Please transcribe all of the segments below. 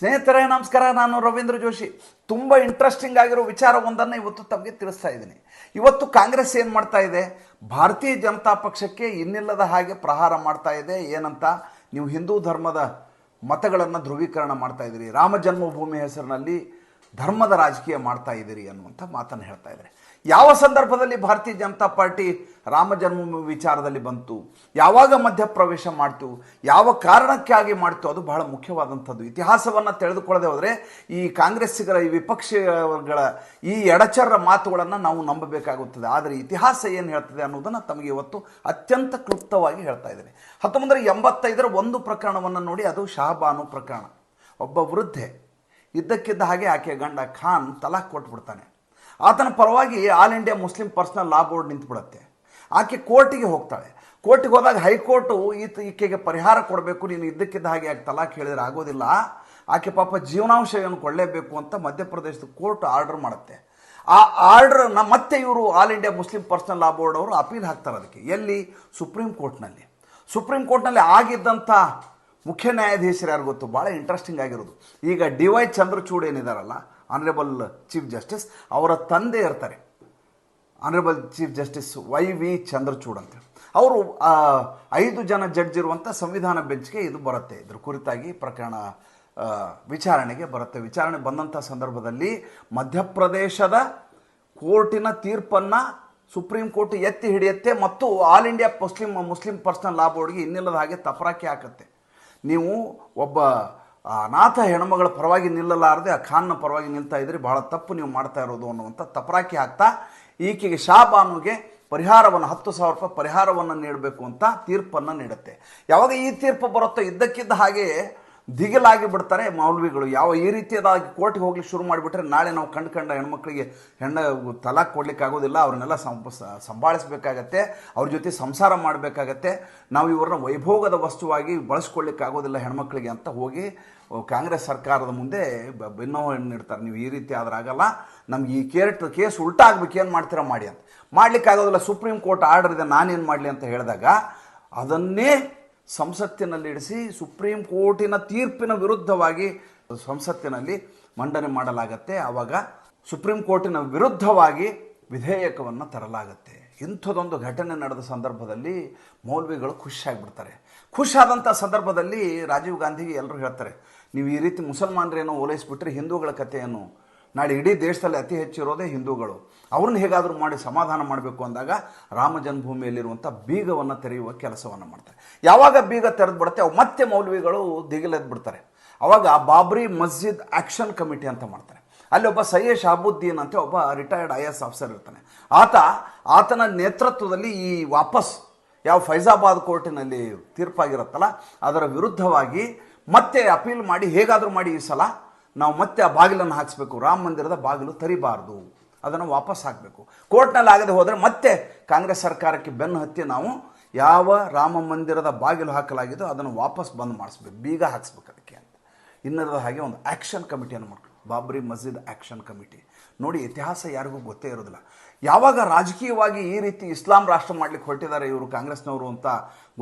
ಸ್ನೇಹಿತರೇ, ನಮಸ್ಕಾರ. ನಾನು ರವೀಂದ್ರ ಜೋಶಿ. ತುಂಬ ಇಂಟ್ರೆಸ್ಟಿಂಗ್ ಆಗಿರೋ ವಿಚಾರ ಒಂದನ್ನು ಇವತ್ತು ತಮಗೆ ತಿಳಿಸ್ತಾ ಇದ್ದೀನಿ. ಇವತ್ತು ಕಾಂಗ್ರೆಸ್ ಏನು ಮಾಡ್ತಾ ಇದೆ? ಭಾರತೀಯ ಜನತಾ ಪಕ್ಷಕ್ಕೆ ಇನ್ನಿಲ್ಲದ ಹಾಗೆ ಪ್ರಹಾರ ಮಾಡ್ತಾ ಇದೆ. ಏನಂತ? ನೀವು ಹಿಂದೂ ಧರ್ಮದ ಮತಗಳನ್ನು ಧ್ರುವೀಕರಣ ಮಾಡ್ತಾ ಇದ್ದೀರಿ. ರಾಮ ಜನ್ಮಭೂಮಿ ಹೆಸರಿನಲ್ಲಿ ಧರ್ಮದ ರಾಜಕೀಯ ಮಾಡ್ತಾ ಇದ್ದೀರಿ ಅನ್ನುವಂಥ ಮಾತನ್ನು ಹೇಳ್ತಾ ಇದ್ದಾರೆ. ಯಾವ ಸಂದರ್ಭದಲ್ಲಿ ಭಾರತೀಯ ಜನತಾ ಪಾರ್ಟಿ ರಾಮ ಜನ್ಮಭೂಮಿ ವಿಚಾರದಲ್ಲಿ ಬಂತು, ಯಾವಾಗ ಮಧ್ಯಪ್ರವೇಶ ಮಾಡ್ತು, ಯಾವ ಕಾರಣಕ್ಕಾಗಿ ಮಾಡ್ತು, ಅದು ಬಹಳ ಮುಖ್ಯವಾದಂಥದ್ದು. ಇತಿಹಾಸವನ್ನು ತಿಳಿದುಕೊಳ್ಳದೆ ಹೋದರೆ ಈ ಕಾಂಗ್ರೆಸ್ಸಿಗರ, ಈ ವಿಪಕ್ಷಗಳ ಈ ಎಡಚರ ಮಾತುಗಳನ್ನು ನಾವು ನಂಬಬೇಕಾಗುತ್ತದೆ. ಆದರೆ ಇತಿಹಾಸ ಏನು ಹೇಳ್ತದೆ ಅನ್ನೋದನ್ನು ತಮಗೆ ಇವತ್ತು ಅತ್ಯಂತ ಕ್ಲುಪ್ತವಾಗಿ ಹೇಳ್ತಾ ಇದ್ದೇನೆ. ಹತ್ತೊಂಬತ್ತರ ಎಂಬತ್ತೈದರ ಒಂದು ಪ್ರಕರಣವನ್ನು ನೋಡಿ, ಅದು ಶಹಬಾನು ಪ್ರಕರಣ. ಒಬ್ಬ ವೃದ್ಧೆ ಇದ್ದಕ್ಕಿದ್ದ ಹಾಗೆ ಆಕೆ ಗಂಡ ಖಾನ್ ತಲಾಖ್ ಕೊಟ್ಬಿಡ್ತಾನೆ. ಆತನ ಪರವಾಗಿ all India Muslim personal law board ನಿಂತುಬಿಡುತ್ತೆ. ಆಕೆ ಕೋರ್ಟಿಗೆ ಹೋಗ್ತಾಳೆ. ಕೋರ್ಟಿಗೆ ಹೋದಾಗ ಹೈಕೋರ್ಟು ಈತ ಈಕೆಗೆ ಪರಿಹಾರ ಕೊಡಬೇಕು, ನೀನು ಇದ್ದಕ್ಕಿದ್ದ ಹಾಗೆ ಆಕೆ ತಲಾಖ್ ಹೇಳಿದ್ರೆ ಆಗೋದಿಲ್ಲ. ಆಕೆ ಪಾಪ ಜೀವನಾಂಶವನ್ನು ಕೊಡಲೇಬೇಕು ಅಂತ ಮಧ್ಯಪ್ರದೇಶದ ಕೋರ್ಟ್ ಆರ್ಡರ್ ಮಾಡುತ್ತೆ. ಆ ಆರ್ಡ್ರನ್ನ ಮತ್ತೆ ಇವರು all India Muslim personal law board ಅವರು ಅಪೀಲ್ ಹಾಕ್ತಾರೆ ಅದಕ್ಕೆ. ಎಲ್ಲಿ? ಸುಪ್ರೀಂ ಕೋರ್ಟ್ನಲ್ಲಿ. ಸುಪ್ರೀಂ ಕೋರ್ಟ್ನಲ್ಲಿ ಆಗಿದ್ದಂಥ ಮುಖ್ಯ ನ್ಯಾಯಾಧೀಶರು ಯಾರು ಗೊತ್ತು? ಭಾಳ ಇಂಟ್ರೆಸ್ಟಿಂಗ್ ಆಗಿರೋದು. ಈಗ ಡಿ ವೈ ಚಂದ್ರಚೂಡ್ ಏನಿದಾರಲ್ಲ ಆನರೇಬಲ್ ಚೀಫ್ ಜಸ್ಟಿಸ್ ಅವರ ತಂದೆ ಇರ್ತಾರೆ. Honourable chief justice Y V Chandrachud ಅಂತ. ಅವರು ಐದು ಜನ ಜಡ್ಜ್ ಇರುವಂಥ ಸಂವಿಧಾನ ಬೆಂಚ್ಗೆ ಇದು ಬರುತ್ತೆ. ಇದ್ರ ಕುರಿತಾಗಿ ಪ್ರಕರಣ ವಿಚಾರಣೆಗೆ ಬರುತ್ತೆ. ವಿಚಾರಣೆ ಬಂದಂಥ ಸಂದರ್ಭದಲ್ಲಿ ಮಧ್ಯಪ್ರದೇಶದ ಕೋರ್ಟಿನ ತೀರ್ಪನ್ನು ಸುಪ್ರೀಂ ಕೋರ್ಟ್ ಎತ್ತಿ ಹಿಡಿಯುತ್ತೆ ಮತ್ತು all India Muslim Muslim personal law ಬೋರ್ಡ್ಗೆ ಇನ್ನಿಲ್ಲದ ಹಾಗೆ ತಪರಾಕಿ ಹಾಕುತ್ತೆ. ನೀವು ಒಬ್ಬ ಆ ಅನಾಥ ಹೆಣ್ಮಗಳ ಪರವಾಗಿ ನಿಲ್ಲಲಾರದೆ ಆ ಖಾನ್ನ ಪರವಾಗಿ ನಿಲ್ತಾ ಇದ್ರಿ, ಬಹಳ ತಪ್ಪು ನೀವು ಮಾಡ್ತಾ ಇರೋದು ಅನ್ನುವಂಥ ತಪರಾಕಿ ಹಾಕ್ತಾ ಈಕೆಗೆ ಶಾಬಾನುಗೆ ಪರಿಹಾರವನ್ನು, ಹತ್ತು ಸಾವಿರ ರೂಪಾಯಿ ಪರಿಹಾರವನ್ನು ನೀಡಬೇಕು ಅಂತ ತೀರ್ಪನ್ನು ನೀಡುತ್ತೆ. ಯಾವಾಗ ಈ ತೀರ್ಪು ಬರುತ್ತೋ ಇದ್ದಕ್ಕಿದ್ದ ಹಾಗೆ ದಿಗಿಲಾಗಿ ಬಿಡ್ತಾರೆ ಮೌಲ್ವಿಗಳು. ಯಾವ ಈ ರೀತಿಯದಾಗಿ ಕೋರ್ಟಿಗೆ ಹೋಗ್ಲಿಕ್ಕೆ ಶುರು ಮಾಡಿಬಿಟ್ರೆ ನಾಳೆ ನಾವು ಕಂಡು ಕಂಡ ಹೆಣ್ಮಕ್ಳಿಗೆ ಹೆಣ್ಣು ತಲಾಖ್ ಕೊಡ್ಲಿಕ್ಕೆ ಆಗೋದಿಲ್ಲ, ಅವ್ರನ್ನೆಲ್ಲ ಸಂಭಾಳಿಸಬೇಕಾಗತ್ತೆ, ಅವ್ರ ಜೊತೆ ಸಂಸಾರ ಮಾಡಬೇಕಾಗತ್ತೆ. ನಾವು ಇವ್ರನ್ನ ವೈಭೋಗದ ವಸ್ತುವಾಗಿ ಬಳಸ್ಕೊಳ್ಳಿಕ್ಕೆ ಆಗೋದಿಲ್ಲ ಹೆಣ್ಮಕ್ಳಿಗೆ ಅಂತ ಹೋಗಿ ಕಾಂಗ್ರೆಸ್ ಸರ್ಕಾರದ ಮುಂದೆ ಬೆನ್ನೋವನ್ನು ನೀಡ್ತಾರೆ. ನೀವು ಈ ರೀತಿ ಆದ್ರೆ ಆಗಲ್ಲ. ನಮ್ಗೆ ಈ ಕೇರ್ಟ್ ಕೇಸ್ ಉಲ್ಟಾ ಆಗ್ಬೇಕು ಏನು ಮಾಡ್ತೀರಾ ಮಾಡಿ ಅಂತ. ಮಾಡ್ಲಿಕ್ಕೆ ಆಗೋದಿಲ್ಲ. ಸುಪ್ರೀಂ ಕೋರ್ಟ್ ಆರ್ಡರ್ ಇದೆ. ನಾನೇನು ಮಾಡಲಿ ಅಂತ ಹೇಳಿದಾಗ ಅದನ್ನೇ ಸಂಸತ್ತಿನಲ್ಲಿ ಇಡಿಸಿ ಸುಪ್ರೀಂ ಕೋರ್ಟಿನ ತೀರ್ಪಿನ ವಿರುದ್ಧವಾಗಿ ಸಂಸತ್ತಿನಲ್ಲಿ ಮಂಡನೆ ಮಾಡಲಾಗತ್ತೆ. ಆವಾಗ ಸುಪ್ರೀಂ ಕೋರ್ಟಿನ ವಿರುದ್ಧವಾಗಿ ವಿಧೇಯಕವನ್ನು ತರಲಾಗತ್ತೆ. ಇಂಥದೊಂದು ಘಟನೆ ನಡೆದ ಸಂದರ್ಭದಲ್ಲಿ ಮೌಲ್ವಿಗಳು ಖುಷಿಯಾಗಿಬಿಡ್ತಾರೆ. ಖುಷಿಯಾದಂಥ ಸಂದರ್ಭದಲ್ಲಿ ರಾಜೀವ್ ಗಾಂಧಿಗೆ ಎಲ್ಲರೂ ಹೇಳ್ತಾರೆ, ನೀವು ಈ ರೀತಿ ಮುಸಲ್ಮಾನರೇನೋ ಓಲೈಸ್ಬಿಟ್ರೆ ಹಿಂದೂಗಳ ಕಥೆಯನ್ನು ನಾಳೆ ಇಡೀ ದೇಶದಲ್ಲಿ ಅತಿ ಹೆಚ್ಚಿರೋದೇ ಹಿಂದೂಗಳು. ಅವ್ರನ್ನ ಹೇಗಾದರೂ ಮಾಡಿ ಸಮಾಧಾನ ಮಾಡಬೇಕು ಅಂದಾಗ ರಾಮ ಜನ್ಮಭೂಮಿಯಲ್ಲಿರುವಂಥ ಬೀಗವನ್ನು ತೆರೆಯುವ ಕೆಲಸವನ್ನು ಮಾಡ್ತಾರೆ. ಯಾವಾಗ ಬೀಗ ತೆರೆದು ಬಿಡುತ್ತೆ ಅವು ಮತ್ತೆ ಮೌಲ್ವಿಗಳು ದಿಗಿಲೆದ್ದು ಬಿಡ್ತಾರೆ. ಅವಾಗ ಬಾಬ್ರಿ ಮಸ್ಜಿದ್ ಆಕ್ಷನ್ ಕಮಿಟಿ ಅಂತ ಮಾಡ್ತಾರೆ. ಅಲ್ಲಿ ಒಬ್ಬ ಸಯ್ಯದ್ ಶಾಬುದ್ದೀನ್ ಅಂತ ಒಬ್ಬ ರಿಟೈರ್ಡ್ ಐ ಎಸ್ ಆಫೀಸರ್ ಇರ್ತಾನೆ. ಆತ, ಆತನ ನೇತೃತ್ವದಲ್ಲಿ ಈ ವಾಪಸ್ ಯಾವ ಫೈಜಾಬಾದ್ ಕೋರ್ಟಿನಲ್ಲಿ ತೀರ್ಪಾಗಿರುತ್ತಲ್ಲ, ಅದರ ವಿರುದ್ಧವಾಗಿ ಮತ್ತೆ ಅಪೀಲ್ ಮಾಡಿ ಹೇಗಾದರೂ ಮಾಡಿ ಈ ಸಲ ನಾವು ಮತ್ತೆ ಆ ಬಾಗಿಲನ್ನು ಹಾಕಿಸ್ಬೇಕು. ರಾಮ ಮಂದಿರದ ಬಾಗಿಲು ತರಿಬಾರ್ದು. ಅದನ್ನು ವಾಪಸ್ ಹಾಕಬೇಕು. ಕೋರ್ಟ್ನಲ್ಲಿ ಆಗದೆ ಹೋದರೆ ಮತ್ತೆ ಕಾಂಗ್ರೆಸ್ ಸರ್ಕಾರಕ್ಕೆ ಬೆನ್ನು ಹತ್ತಿ ನಾವು ಯಾವ ರಾಮ ಮಂದಿರದ ಬಾಗಿಲು ಹಾಕಲಾಗಿದೋ ಅದನ್ನು ವಾಪಸ್ ಬಂದ್ ಮಾಡಿಸ್ಬೇಕು. ಬೀಗ ಹಾಕಿಸ್ಬೇಕು ಅದಕ್ಕೆ ಅಂತ. ಇನ್ನರದ ಹಾಗೆ ಒಂದು ಆ್ಯಕ್ಷನ್ ಕಮಿಟಿಯನ್ನು ಮಾಡ್ಕೊಂಡು ಬಾಬ್ರಿ ಮಸ್ಜಿದ್ ಆ್ಯಕ್ಷನ್ ಕಮಿಟಿ. ನೋಡಿ, ಇತಿಹಾಸ ಯಾರಿಗೂ ಗೊತ್ತೇ ಇರೋದಿಲ್ಲ. ಯಾವಾಗ ರಾಜಕೀಯವಾಗಿ ಈ ರೀತಿ ಇಸ್ಲಾಂ ರಾಷ್ಟ್ರ ಮಾಡಲಿಕ್ಕೆ ಹೊರಟಿದ್ದಾರೆ ಇವರು ಕಾಂಗ್ರೆಸ್ನವರು ಅಂತ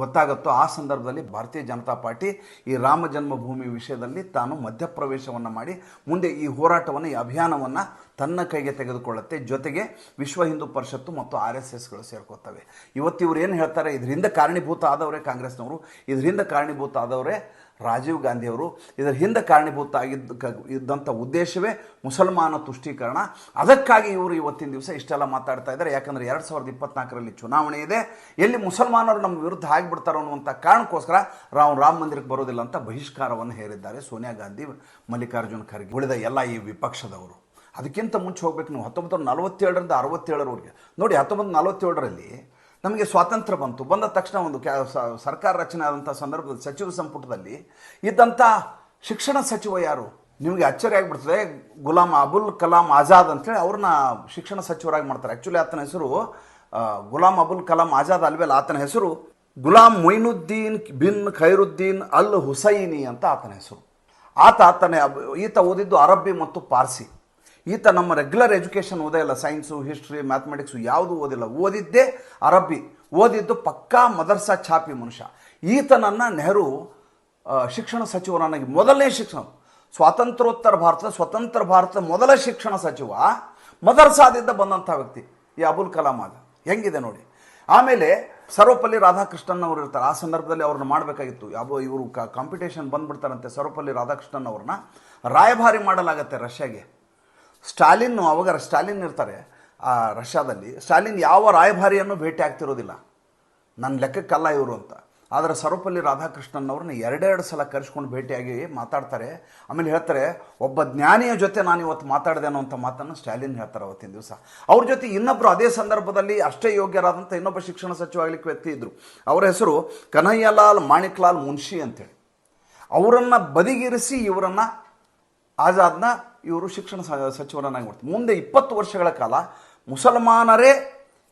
ಗೊತ್ತಾಗುತ್ತೋ ಆ ಸಂದರ್ಭದಲ್ಲಿ ಭಾರತೀಯ ಜನತಾ ಪಾರ್ಟಿ ಈ ರಾಮ ಜನ್ಮಭೂಮಿ ವಿಷಯದಲ್ಲಿ ತಾನು ಮಧ್ಯಪ್ರವೇಶವನ್ನು ಮಾಡಿ ಮುಂದೆ ಈ ಹೋರಾಟವನ್ನು, ಈ ಅಭಿಯಾನವನ್ನು ತನ್ನ ಕೈಗೆ ತೆಗೆದುಕೊಳ್ಳುತ್ತೆ. ಜೊತೆಗೆ ವಿಶ್ವ ಹಿಂದೂ ಪರಿಷತ್ತು ಮತ್ತು ಆರ್ ಎಸ್ ಎಸ್ಗಳು ಸೇರ್ಕೋತವೆ ಇವತ್ತು ಇವ್ರು ಏನು ಹೇಳ್ತಾರೆ, ಇದರಿಂದ ಕಾರಣೀಭೂತ ಆದವರೇ ಕಾಂಗ್ರೆಸ್ನವರು, ಇದರಿಂದ ಕಾರಣೀಭೂತ ಆದವರೇ ರಾಜೀವ್ ಗಾಂಧಿಯವರು ಇದರ ಹಿಂದೆ ಕಾರಣೀಭೂತ ಆಗಿದ್ದ ಇದ್ದಂಥ ಉದ್ದೇಶವೇ ಮುಸಲ್ಮಾನ ತುಷ್ಟೀಕರಣ. ಅದಕ್ಕಾಗಿ ಇವರು ಇವತ್ತಿನ ದಿವಸ ಇಷ್ಟೆಲ್ಲ ಮಾತಾಡ್ತಾ ಇದ್ದಾರೆ. ಯಾಕಂದರೆ ಎರಡು ಸಾವಿರದ ಇಪ್ಪತ್ನಾಲ್ಕರಲ್ಲಿ ಚುನಾವಣೆ ಇದೆ. ಎಲ್ಲಿ ಮುಸಲ್ಮಾನರು ನಮ್ಮ ವಿರುದ್ಧ ಆಗಿಬಿಡ್ತಾರೋ ಅನ್ನುವಂಥ ಕಾರಣಕ್ಕೋಸ್ಕರ ರಾವ್ ರಾಮ ಮಂದಿರಕ್ಕೆ ಬರೋದಿಲ್ಲ ಅಂತ ಬಹಿಷ್ಕಾರವನ್ನು ಹೇರಿದ್ದಾರೆ ಸೋನಿಯಾ ಗಾಂಧಿ, ಮಲ್ಲಿಕಾರ್ಜುನ್ ಖರ್ಗೆ, ಉಳಿದ ಎಲ್ಲ ಈ ವಿಪಕ್ಷದವರು. ಅದಕ್ಕಿಂತ ಮುಂಚೆ ಹೋಗ್ಬೇಕು ನೀವು. ಹತ್ತೊಂಬತ್ತು ನಲವತ್ತೇಳರಿಂದ ಅರವತ್ತೇಳರವರೆಗೆ. ನೋಡಿ ಹತ್ತೊಂಬತ್ತು ನಲವತ್ತೇಳರಲ್ಲಿ ನಮಗೆ ಸ್ವಾತಂತ್ರ್ಯ ಬಂತು. ಬಂದ ತಕ್ಷಣ ಒಂದು ಕ್ಯಾ ಸರ್ಕಾರ ರಚನೆ ಆದಂಥ ಸಂದರ್ಭದಲ್ಲಿ, ಸಚಿವ ಸಂಪುಟದಲ್ಲಿ ಇದ್ದಂಥ ಶಿಕ್ಷಣ ಸಚಿವ ಯಾರು? ನಿಮಗೆ ಅಚ್ಚರಿ ಆಗಿಬಿಡ್ತದೆ. ಗುಲಾಮ್ ಅಬುಲ್ ಕಲಾಂ ಆಜಾದ್ ಅಂತೇಳಿ ಅವ್ರನ್ನ ಶಿಕ್ಷಣ ಸಚಿವರಾಗಿ ಮಾಡ್ತಾರೆ. ಆ್ಯಕ್ಚುಲಿ ಆತನ ಹೆಸರು ಗುಲಾಂ ಗುಲಾಮ್ ಅಬುಲ್ ಕಲಾಂ ಆಜಾದ್ ಅಲ್ವೇಲ್ಲ ಆತನ ಹೆಸರು ಗುಲಾಮ್ ಮೊಯ್ನುದ್ದೀನ್ ಬಿನ್ ಖೈರುದ್ದೀನ್ ಅಲ್ ಹುಸೈನಿ ಅಂತ ಆತನ ಹೆಸರು. ಆತ ಆತನೇ ಈತ ಓದಿದ್ದು ಅರಬ್ಬಿ ಮತ್ತು ಪಾರ್ಸಿ. ಈತ ನಮ್ಮ ರೆಗ್ಯುಲರ್ ಎಜುಕೇಷನ್ ಓದೇ ಇಲ್ಲ ಸೈನ್ಸು ಹಿಸ್ಟ್ರಿ ಮ್ಯಾಥಮೆಟಿಕ್ಸು ಯಾವುದು ಓದಿಲ್ಲ. ಓದಿದ್ದೇ ಅರಬ್ಬಿ. ಓದಿದ್ದು ಪಕ್ಕಾ ಮದರ್ಸಾ ಛಾಪಿ ಮನುಷ್ಯ. ಈತನನ್ನು ನೆಹರು ಶಿಕ್ಷಣ ಸಚಿವರನ್ನಾಗಿ ಮೊದಲನೇ ಶಿಕ್ಷಣ. ಸ್ವಾತಂತ್ರ್ಯೋತ್ತರ ಭಾರತ ಸ್ವತಂತ್ರ ಭಾರತದ ಮೊದಲ ಶಿಕ್ಷಣ ಸಚಿವ, ಮದರ್ಸಾದಿಂದ ಬಂದಂಥ ವ್ಯಕ್ತಿ, ಈ ಅಬುಲ್ ಕಲಾಂ ಆಗ ಹೆಂಗಿದೆ ನೋಡಿ. ಆಮೇಲೆ ಸರ್ವಪಲ್ಲಿ ರಾಧಾಕೃಷ್ಣನ್ ಅವರು ಇರ್ತಾರೆ. ಆ ಸಂದರ್ಭದಲ್ಲಿ ಅವ್ರನ್ನ ಮಾಡಬೇಕಾಗಿತ್ತು. ಯಾವ ಇವರು ಕಾಂಪಿಟೇಷನ್ ಬಂದ್ಬಿಡ್ತಾರಂತೆ. ಸರ್ವಪಲ್ಲಿ ರಾಧಾಕೃಷ್ಣನ್ ಅವ್ರನ್ನ ರಾಯಭಾರಿ ಮಾಡಲಾಗತ್ತೆ ರಷ್ಯಾಗೆ. ಸ್ಟಾಲಿನ್ ಅವಾಗ ಸ್ಟಾಲಿನ್ ಇರ್ತಾರೆ, ಆ, ರಷ್ಯಾದಲ್ಲಿ. ಸ್ಟಾಲಿನ್ ಯಾವ ರಾಯಭಾರಿಯನ್ನು ಭೇಟಿ ಆಗ್ತಿರೋದಿಲ್ಲ. ನನ್ನ ಲೆಕ್ಕಕ್ಕಲ್ಲ ಇವರು ಅಂತ. ಆದರೆ ಸರ್ವಪಲ್ಲಿ ರಾಧಾಕೃಷ್ಣನ್ ಅವ್ರನ್ನ ಎರಡೆರಡು ಸಲ ಕರೆಸ್ಕೊಂಡು ಭೇಟಿಯಾಗಿ ಮಾತಾಡ್ತಾರೆ. ಆಮೇಲೆ ಹೇಳ್ತಾರೆ, ಒಬ್ಬ ಜ್ಞಾನಿಯ ಜೊತೆ ನಾನು ಇವತ್ತು ಮಾತಾಡಿದೆ ಅನ್ನೋಂಥ ಮಾತನ್ನು ಸ್ಟಾಲಿನ್ ಹೇಳ್ತಾರೆ ಅವತ್ತಿನ ದಿವಸ. ಅವ್ರ ಜೊತೆ ಇನ್ನೊಬ್ಬರು ಅದೇ ಸಂದರ್ಭದಲ್ಲಿ ಅಷ್ಟೇ ಯೋಗ್ಯರಾದಂಥ ಇನ್ನೊಬ್ಬ ಶಿಕ್ಷಣ ಸಚಿವ ಆಗಲಿಕ್ಕೆ ವ್ಯಕ್ತಿ ಇದ್ದರು ಅವರ ಹೆಸರು ಕನಯ್ಯಲಾಲ್ ಮಾಣಿಕ್ಲಾಲ್ ಮುನ್ಷಿ ಅಂತೇಳಿ. ಅವರನ್ನು ಬದಿಗಿರಿಸಿ ಇವರನ್ನು ಆಜಾದ್ನ ಇವರು ಶಿಕ್ಷಣ ಸಚಿವರನ್ನಾಗಿ ಮಾಡ್ತಾರೆ. ಮುಂದೆ ಇಪ್ಪತ್ತು ವರ್ಷಗಳ ಕಾಲ ಮುಸಲ್ಮಾನರೇ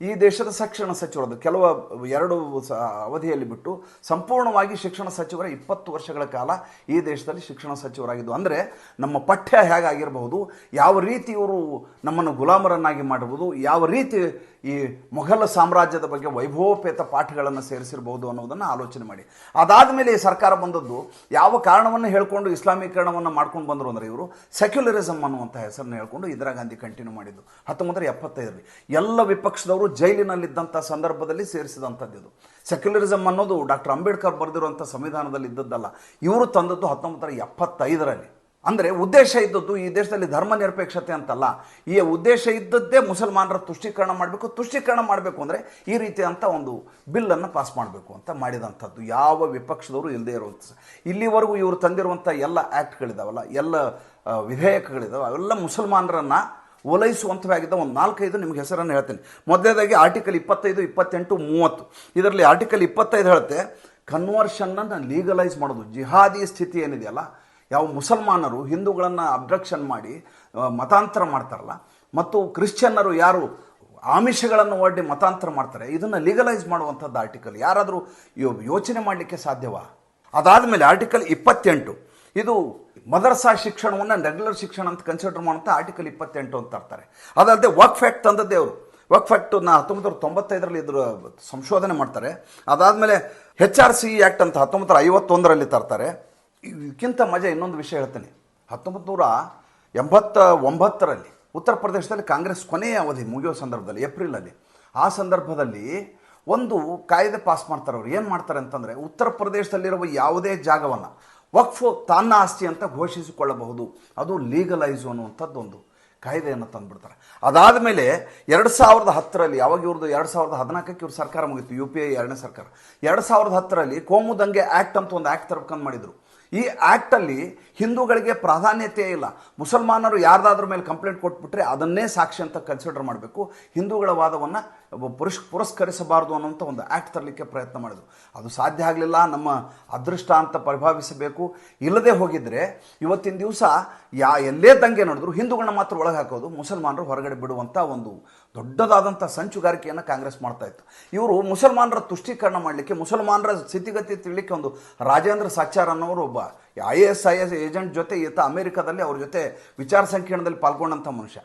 ಈ ದೇಶದ ಶಿಕ್ಷಣ ಸಚಿವರದ್ದು ಕೆಲವು ಎರಡು ಸ- ಅವಧಿಯಲ್ಲಿ ಬಿಟ್ಟು ಸಂಪೂರ್ಣವಾಗಿ ಶಿಕ್ಷಣ ಸಚಿವರ ಇಪ್ಪತ್ತು ವರ್ಷಗಳ ಕಾಲ ಈ ದೇಶದಲ್ಲಿ ಶಿಕ್ಷಣ ಸಚಿವರಾಗಿದ್ದು. ಅಂದರೆ ನಮ್ಮ ಪಠ್ಯ ಹೇಗಾಗಿರಬಹುದು, ಯಾವ ರೀತಿ ಇವರು ನಮ್ಮನ್ನು ಗುಲಾಮರನ್ನಾಗಿ ಮಾಡಬಹುದು ಯಾವ ರೀತಿ ಈ ಮೊಘಲ ಸಾಮ್ರಾಜ್ಯದ ಬಗ್ಗೆ ವೈಭವೋಪೇತ ಪಾಠಗಳನ್ನು ಸೇರಿಸಿರಬಹುದು ಅನ್ನೋದನ್ನು ಆಲೋಚನೆ ಮಾಡಿ. ಅದಾದ ಮೇಲೆ ಈ ಸರ್ಕಾರ ಬಂದದ್ದು ಯಾವ ಕಾರಣವನ್ನು ಹೇಳ್ಕೊಂಡು ಇಸ್ಲಾಮೀಕರಣವನ್ನು ಮಾಡ್ಕೊಂಡು ಬಂದರು ಅಂದರೆ ಇವರು ಸೆಕ್ಯುಲರಿಸಮ್ ಅನ್ನುವಂಥ ಹೆಸರನ್ನು ಹೇಳ್ಕೊಂಡು ಇಂದಿರಾ ಗಾಂಧಿ ಕಂಟಿನ್ಯೂ ಮಾಡಿದ್ದು. ಹತ್ತೊಂಬತ್ತರ ಎಪ್ಪತ್ತೈದರಲ್ಲಿ ಎಲ್ಲ ವಿಪಕ್ಷದವರು ಜೈಲಿನಲ್ಲಿದ್ದಂಥ ಸಂದರ್ಭದಲ್ಲಿ ಸೇರಿಸಿದಂಥದ್ದು ಇದು. ಸೆಕ್ಯುಲರಿಸಮ್ ಅನ್ನೋದು ಡಾಕ್ಟರ್ ಅಂಬೇಡ್ಕರ್ ಬರೆದಿರುವಂಥ ಸಂವಿಧಾನದಲ್ಲಿ ಇದ್ದದ್ದಲ್ಲ ಇವರು ತಂದದ್ದು ಹತ್ತೊಂಬತ್ತರ ಎಪ್ಪತ್ತೈದರಲ್ಲಿ. ಅಂದರೆ ಉದ್ದೇಶ ಇದ್ದದ್ದು ಈ ದೇಶದಲ್ಲಿ ಧರ್ಮ ನಿರಪೇಕ್ಷತೆ ಅಂತಲ್ಲ. ಈ ಉದ್ದೇಶ ಇದ್ದದ್ದೇ ಮುಸಲ್ಮಾನರ ತುಷ್ಟೀಕರಣ ಮಾಡಬೇಕು. ತುಷ್ಟೀಕರಣ ಮಾಡಬೇಕು ಅಂದರೆ ಈ ರೀತಿಯಂಥ ಒಂದು ಬಿಲ್ಲನ್ನು ಪಾಸ್ ಮಾಡಬೇಕು ಅಂತ ಮಾಡಿದಂಥದ್ದು. ಯಾವ ವಿಪಕ್ಷದವರು ಇಲ್ಲದೆ ಇರುವಂಥ ಇಲ್ಲಿವರೆಗೂ ಇವರು ತಂದಿರುವಂಥ ಎಲ್ಲ ಆ್ಯಕ್ಟ್ಗಳಿದಾವಲ್ಲ ಎಲ್ಲ ವಿಧೇಯಕಗಳಿದಾವೆ, ಅವೆಲ್ಲ ಮುಸಲ್ಮಾನರನ್ನು ಓಲೈಸುವಂಥವಾಗಿದ್ದ ಒಂದು ನಾಲ್ಕೈದು ನಿಮ್ಗೆ ಹೆಸರನ್ನು ಹೇಳ್ತೇನೆ. ಮೊದಲನೇದಾಗಿ ಆರ್ಟಿಕಲ್ ಇಪ್ಪತ್ತೈದು, ಇಪ್ಪತ್ತೆಂಟು, ಮೂವತ್ತು. ಇದರಲ್ಲಿ ಆರ್ಟಿಕಲ್ ಇಪ್ಪತ್ತೈದು ಹೇಳುತ್ತೆ ಕನ್ವರ್ಷನ್ನನ್ನು ಲೀಗಲೈಸ್ ಮಾಡೋದು. ಜಿಹಾದಿ ಸ್ಥಿತಿ ಏನಿದೆಯಲ್ಲ ಯಾವ ಮುಸಲ್ಮಾನರು ಹಿಂದೂಗಳನ್ನು ಅಬ್ಡಕ್ಷನ್ ಮಾಡಿ ಮತಾಂತರ ಮಾಡ್ತಾರಲ್ಲ, ಮತ್ತು ಕ್ರಿಶ್ಚಿಯನ್ನರು ಯಾರು ಆಮಿಷಗಳನ್ನು ಒಡ್ಡಿ ಮತಾಂತರ ಮಾಡ್ತಾರೆ, ಇದನ್ನು ಲೀಗಲೈಸ್ ಮಾಡುವಂಥದ್ದು ಆರ್ಟಿಕಲ್ ಯಾರಾದರೂ ಯೋ- ಯೋಚನೆ ಮಾಡಲಿಕ್ಕೆ ಸಾಧ್ಯವಾ? ಅದಾದಮೇಲೆ ಆರ್ಟಿಕಲ್ ಇಪ್ಪತ್ತೆಂಟು. ಇದು ಮದರ್ಸಾ ಶಿಕ್ಷಣವನ್ನು ರೆಗ್ಯುಲರ್ ಶಿಕ್ಷಣ ಅಂತ ಕನ್ಸಿಡರ್ ಮಾಡುವಂಥ ಆರ್ಟಿಕಲ್ ಇಪ್ಪತ್ತೆಂಟು ಅಂತ ತರ್ತಾರೆ. ಅದಲ್ಲದೆ ವರ್ಕ್ ಫ್ಯಾಕ್ಟ್ ತಂದದ್ದೇ ಅವರು ವರ್ಕ್ ಫ್ಯಾಕ್ಟನ್ನ ಹತ್ತೊಂಬತ್ತು ನೂರ ತೊಂಬತ್ತೈದರಲ್ಲಿ ಇದ್ರ ಸಂಶೋಧನೆ ಮಾಡ್ತಾರೆ. ಅದಾದಮೇಲೆ ಹೆಚ್ ಆರ್ ಸಿ ಆ್ಯಕ್ಟ್ ಅಂತ ಹತ್ತೊಂಬತ್ತು ಐವತ್ತೊಂದರಲ್ಲಿ ತರ್ತಾರೆ. ಇದಕ್ಕಿಂತ ಮಜಾ ಇನ್ನೊಂದು ವಿಷಯ ಹೇಳ್ತೇನೆ. ಹತ್ತೊಂಬತ್ತು ನೂರ ಎಂಬತ್ತ ಒಂಬತ್ತರಲ್ಲಿ ಉತ್ತರ ಪ್ರದೇಶದಲ್ಲಿ ಕಾಂಗ್ರೆಸ್ ಕೊನೆಯ ಅವಧಿ ಮುಗಿಯೋ ಸಂದರ್ಭದಲ್ಲಿ, ಏಪ್ರಿಲಲ್ಲಿ. ಆ ಸಂದರ್ಭದಲ್ಲಿ ಒಂದು ಕಾಯ್ದೆ ಪಾಸ್ ಮಾಡ್ತಾರೆ ಅವರು. ಏನು ಮಾಡ್ತಾರೆ ಅಂತಂದರೆ, ಉತ್ತರ ಪ್ರದೇಶದಲ್ಲಿರುವ ಯಾವುದೇ ಜಾಗವನ್ನು ವಕ್ಫ್ ತನ್ನ ಆಸ್ತಿ ಅಂತ ಘೋಷಿಸಿಕೊಳ್ಳಬಹುದು. ಅದು ಲೀಗಲೈಸು ಅನ್ನುವಂಥದ್ದು ಒಂದು ಕಾಯ್ದೆಯನ್ನು ತಂದುಬಿಡ್ತಾರೆ. ಅದಾದ ಮೇಲೆ ಎರಡು ಸಾವಿರದ ಹತ್ತರಲ್ಲಿ, ಯಾವಾಗ ಇವ್ರದ್ದು ಎರಡು ಸಾವಿರದ ಹದಿನಾಲ್ಕಕ್ಕೆ ಇವ್ರ ಸರ್ಕಾರ ಮುಗಿತು, ಯು ಪಿ ಐ ಎರಡನೇ ಸರ್ಕಾರ. ಎರಡು ಸಾವಿರದ ಹತ್ತರಲ್ಲಿ ಕೋಮು ದಂಗೆ ಆ್ಯಕ್ಟ್ ಅಂತ ಒಂದು ಆ್ಯಕ್ಟ್ ತರ್ಬೇಕಂತ ಮಾಡಿದರು. ಈ ಆ್ಯಕ್ಟಲ್ಲಿ ಹಿಂದೂಗಳಿಗೆ ಪ್ರಾಧಾನ್ಯತೆ ಇಲ್ಲ. ಮುಸಲ್ಮಾನರು ಯಾರ್ದಾದ್ರ ಮೇಲೆ ಕಂಪ್ಲೇಂಟ್ ಕೊಟ್ಬಿಟ್ರೆ ಅದನ್ನೇ ಸಾಕ್ಷಿ ಅಂತ ಕನ್ಸಿಡರ್ ಮಾಡಬೇಕು. ಹಿಂದೂಗಳ ವಾದವನ್ನು ಪುರಸ್, ಪುರಸ್ಕರಿಸಬಾರದು ಅನ್ನೋಂಥ ಒಂದು ಆ್ಯಕ್ಟ್ ತರಲಿಕ್ಕೆ ಪ್ರಯತ್ನ ಮಾಡಿದ್ರು. ಅದು ಸಾಧ್ಯ ಆಗಲಿಲ್ಲ, ನಮ್ಮ ಅದೃಷ್ಟ ಅಂತ ಪರಿಭಾವಿಸಬೇಕು. ಇಲ್ಲದೆ ಹೋಗಿದ್ರೆ ಇವತ್ತಿನ ದಿವಸ ಯಾ, ಎಲ್ಲೇ ದಂಗೆ ನಡೆದ್ರು, ಹಿಂದೂಗಳನ್ನ ಮಾತ್ರ ಒಳಗೆ ಹಾಕೋದು, ಮುಸಲ್ಮಾನರು ಹೊರಗಡೆ ಬಿಡುವಂಥ ಒಂದು ದೊಡ್ಡದಾದಂಥ ಸಂಚುಗಾರಿಕೆಯನ್ನು ಕಾಂಗ್ರೆಸ್ ಮಾಡ್ತಾ ಇತ್ತು. ಇವರು ಮುಸಲ್ಮಾನರ ತುಷ್ಟೀಕರಣ ಮಾಡಲಿಕ್ಕೆ, ಮುಸಲ್ಮಾನರ ಸ್ಥಿತಿಗತಿ ತಿಳಿಲಿಕ್ಕೆ ಒಂದು ರಾಜೇಂದ್ರ ಸಾಚಾರ್ ಅನ್ನೋರು ಒಬ್ಬ I A S I S agent ಜೊತೆ ಈತ ಅಮೆರಿಕದಲ್ಲಿ ಅವ್ರ ಜೊತೆ ವಿಚಾರ ಸಂಕಿರಣದಲ್ಲಿ ಪಾಲ್ಗೊಂಡಂಥ ಮನುಷ್ಯ,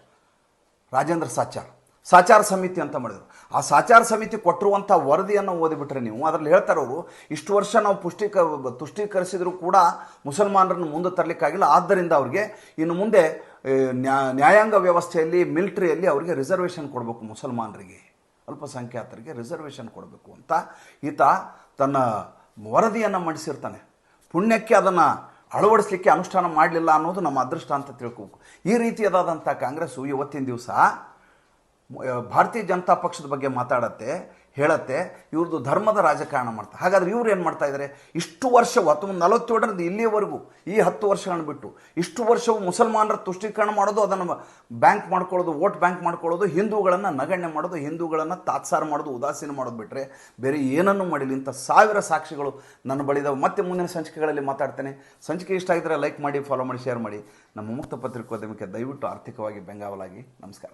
ರಾಜೇಂದ್ರ ಸಾಚಾರ್ ಸಾಚಾರ ಸಮಿತಿ ಅಂತ ಮಾಡಿದರು. ಆ ಸಾಚಾರ ಸಮಿತಿ ಕೊಟ್ಟಿರುವಂಥ ವರದಿಯನ್ನು ಓದಿಬಿಟ್ರೆ ನೀವು, ಅದರಲ್ಲಿ ಹೇಳ್ತಾರೆ ಅವರು ಇಷ್ಟು ವರ್ಷ ನಾವು ಪುಷ್ಟೀಕ, ತುಷ್ಟೀಕರಿಸಿದರೂ ಕೂಡ ಮುಸಲ್ಮಾನರನ್ನು ಮುಂದೆ ತರಲಿಕ್ಕಾಗಿಲ್ಲ. ಆದ್ದರಿಂದ ಅವ್ರಿಗೆ ಇನ್ನು ಮುಂದೆ ನ್ಯಾ- ನ್ಯಾಯಾಂಗ ವ್ಯವಸ್ಥೆಯಲ್ಲಿ, ಮಿಲಿಟ್ರಿಯಲ್ಲಿ ಅವರಿಗೆ ರಿಸರ್ವೇಷನ್ ಕೊಡಬೇಕು ಮುಸಲ್ಮಾನರಿಗೆ. ಅಲ್ಪಸಂಖ್ಯಾತರಿಗೆ ರಿಸರ್ವೇಷನ್ ಕೊಡಬೇಕು ಅಂತ ಈತ ತನ್ನ ವರದಿಯನ್ನು ಮಂಡಿಸಿರ್ತಾನೆ. ಪುಣ್ಯಕ್ಕೆ ಅದನ್ನು ಅಳವಡಿಸಲಿಕ್ಕೆ ಅನುಷ್ಠಾನ ಮಾಡಲಿಲ್ಲ ಅನ್ನೋದು ನಮ್ಮ ಅದೃಷ್ಟ ಅಂತ ತಿಳ್ಕೋಬೇಕು. ಈ ರೀತಿಯಾದಂಥ ಕಾಂಗ್ರೆಸ್ಸು ಇವತ್ತಿನ ದಿವಸ ಭಾರತೀಯ ಜನತಾ ಪಕ್ಷದ ಬಗ್ಗೆ ಮಾತಾಡತ್ತೆ, ಹೇಳತ್ತೆ ಇವ್ರದ್ದು ಧರ್ಮದ ರಾಜಕಾರಣ ಮಾಡ್ತಾರೆ ಹಾಗಾದ್ರೆ ಇವ್ರು ಏನು ಮಾಡ್ತಾ ಇದ್ದಾರೆ ಇಷ್ಟು ವರ್ಷ, ಅಥವಾ ನಲವತ್ತೇಳರಿಂದ ಇಲ್ಲಿಯವರೆಗೂ, ಈ ಹತ್ತು ವರ್ಷಗಳನ್ನು ಬಿಟ್ಟು, ಇಷ್ಟು ವರ್ಷವು ಮುಸಲ್ಮಾನರ ತುಷ್ಟೀಕರಣ ಮಾಡೋದು, ಅದನ್ನು ಬ್ಯಾಂಕ್ ಮಾಡ್ಕೊಳ್ಳೋದು, ವೋಟ್ ಬ್ಯಾಂಕ್ ಮಾಡ್ಕೊಳ್ಳೋದು, ಹಿಂದೂಗಳನ್ನು ನಗಣ್ಯ ಮಾಡೋದು, ಹಿಂದೂಗಳನ್ನು ತಾತ್ಸಾರ ಮಾಡೋದು, ಉದಾಸೀನ ಮಾಡೋದು ಬಿಟ್ಟರೆ ಬೇರೆ ಏನನ್ನೂ ಮಾಡಿಲ್ಲ. ಇಂಥ ಸಾವಿರ ಸಾಕ್ಷಿಗಳು ನನ್ನ ಬಳಿದಾವೆ ಮತ್ತೆ ಮುಂದಿನ ಸಂಚಿಕೆಗಳಲ್ಲಿ ಮಾತಾಡ್ತೇನೆ. ಸಂಚಿಕೆ ಇಷ್ಟ ಆಗಿದ್ರೆ ಲೈಕ್ ಮಾಡಿ, ಫಾಲೋ ಮಾಡಿ, ಶೇರ್ ಮಾಡಿ. ನಮ್ಮ ಮುಕ್ತ ಪತ್ರಿಕೋದ್ಯಮಕ್ಕೆ ದಯವಿಟ್ಟು ಆರ್ಥಿಕವಾಗಿ ಬೆಂಗಾವಲಾಗಿ. ನಮಸ್ಕಾರ.